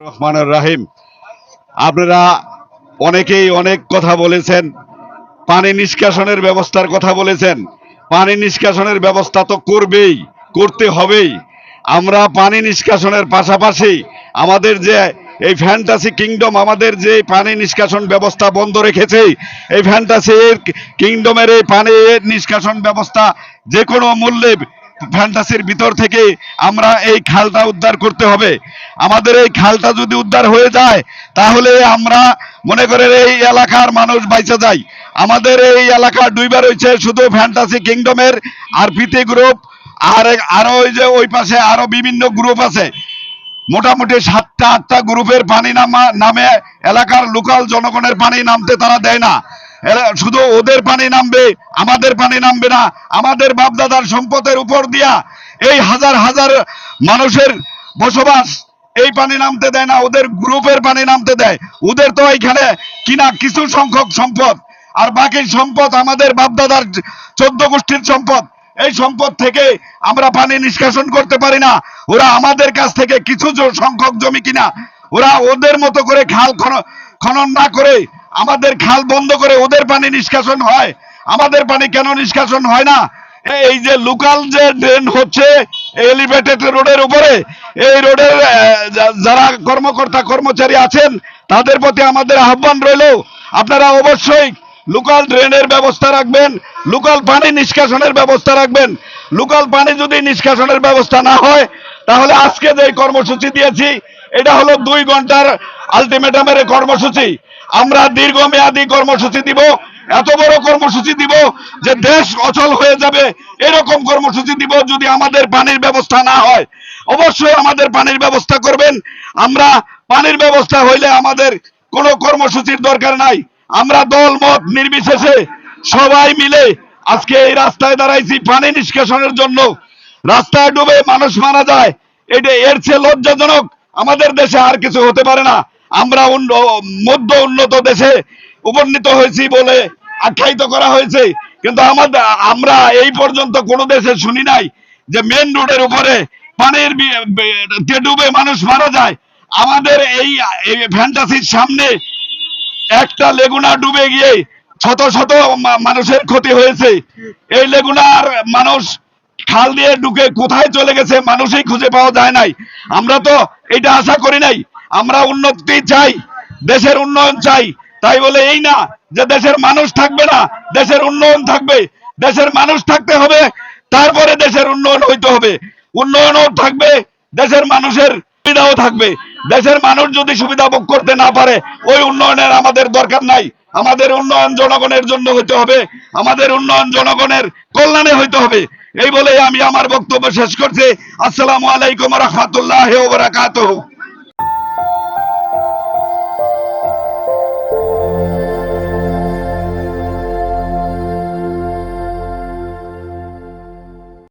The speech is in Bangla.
রহমানুর রাহিম। আপনারা অনেকেই অনেক কথা বলেছেন, পানি নিষ্কাশনের ব্যবস্থার কথা বলেছেন। পানি নিষ্কাশনের ব্যবস্থা তো করবেই, করতে হবেই। আমরা পানি নিষ্কাশনের পাশাপাশি আমাদের যে এই ফ্যান্টাসি কিংডম আমাদের যে পানি নিষ্কাশন ব্যবস্থা বন্ধ রেখেছে, এই ফ্যান্টাসি কিংডমের এই পানি নিষ্কাশন ব্যবস্থা যে কোনো মূল্যে ফ্যান্টাসির ভিতর থেকে আমরা এই খালটা উদ্ধার করতে হবে। আমাদের এই খালটা যদি উদ্ধার হয়ে যায়, তাহলে আমরা মনে করেন এই এলাকার মানুষ বাইচে যাই। আমাদের এই এলাকা দুইবার হয়েছে শুধু ফ্যান্টাসি কিংডমের আর পিতে গ্রুপ, আর আরও ওই যে ওই পাশে আরও বিভিন্ন গ্রুপ আছে। মোটামুটি সাতটা, আটটা গ্রুপের পানি নামা নামে এলাকার লোকাল জনগণের পানি নামতে তারা দেয় না। শুধু ওদের পানি নামবে, আমাদের পানি নামবে না, আমাদের বাপদাদার সম্পদের উপর দিয়া এই হাজার হাজার মানুষের বসবাস এই পানি নামতে দেয় না, ওদের গ্রুপের পানি নামতে দেয়। ওদের তো এখানে কিনা কিছু সংখ্যক সম্পদ, আর বাকি সম্পদ আমাদের বাপদাদার চোদ্দ গোষ্ঠীর সম্পদ। এই সম্পদ থেকে আমরা পানি নিষ্কাশন করতে পারি না। ওরা আমাদের কাছ থেকে কিছু সংখ্যক জমি কিনা, ওরা ওদের মতো করে খাল খনন না করে আমাদের খাল বন্ধ করে ওদের পানি নিষ্কাশন হয়। আমাদের পানি কেন নিষ্কাশন হয় না? এই যে লোকাল যে ড্রেন হচ্ছে এলিভেটেড রোডের উপরে, এই রোডের যারা কর্মকর্তা, কর্মচারী আছেন, তাদের প্রতি আমাদের আহ্বান রইল। আপনারা অবশ্যই লোকাল ড্রেনের ব্যবস্থা রাখবেন, লোকাল পানি নিষ্কাশনের ব্যবস্থা রাখবেন। লোকাল পানি যদি নিষ্কাশনের ব্যবস্থা না হয়, তাহলে আজকে যে কর্মসূচি দিয়েছি, এটা হলো দুই ঘণ্টার আলটিমেটামের কর্মসূচি। আমরা দীর্ঘমেয়াদী কর্মসূচি দিব, এত বড় কর্মসূচি দিব যে দেশ অচল হয়ে যাবে। এরকম কর্মসূচি দিব যদি আমাদের পানির ব্যবস্থা না হয়। অবশ্যই আমাদের পানির ব্যবস্থা করবেন। আমরা পানির ব্যবস্থা হইলে আমাদের কোনো কর্মসূচির দরকার নাই। আমরা দল, মত নির্বিশেষে সবাই মিলে আজকে এই রাস্তায় দাঁড়াইছি পানি নিষ্কাশনের জন্য। রাস্তায় ডুবে মানুষ মারা যায়। এটা এর চেয়ে লজ্জাজনক। আমাদের দেশে আর কিছু হতে পারে না। আমরা মধ্য উন্নত দেশে উপনীত হয়েছি বলে আখ্যায়িত করা হয়েছে। কিন্তু আমাদের, আমরা এই পর্যন্ত কোনো দেশে শুনি নাই যে মেন রোডের উপরে পানির ডুবে মানুষ মারা যায়। আমাদের এই ফ্যান্টাসির সামনে একটা লেগুনা ডুবে গিয়ে শত শত মানুষের ক্ষতি হয়েছে। এই লেগুনার মানুষ খাল দিয়ে ঢুকে কোথায় চলে গেছে মানুষই খুঁজে পাওয়া যায় নাই। আমরা তো এটা আশা করি নাই আমরা উন্নতি চাই, দেশের উন্নয়ন চাই। তাই বলে এই না যে দেশের মানুষ থাকবে না, দেশের উন্নয়ন থাকবে। দেশের মানুষ থাকতে হবে, তারপরে দেশের উন্নয়ন হইতে হবে। উন্নয়নও থাকবে, দেশের মানুষের সুবিধাও থাকবে। দেশের মানুষ যদি সুবিধা ভোগ করতে না পারে, ওই উন্নয়নের আমাদের দরকার নাই। আমাদের উন্নয়ন জনগণের জন্য হইতে হবে, আমাদের উন্নয়ন জনগণের কল্যাণে হইতে হবে। এই বলে আমি আমার বক্তব্য শেষ করছি। আসসালামু আলাইকুম রহমতুল্লাহ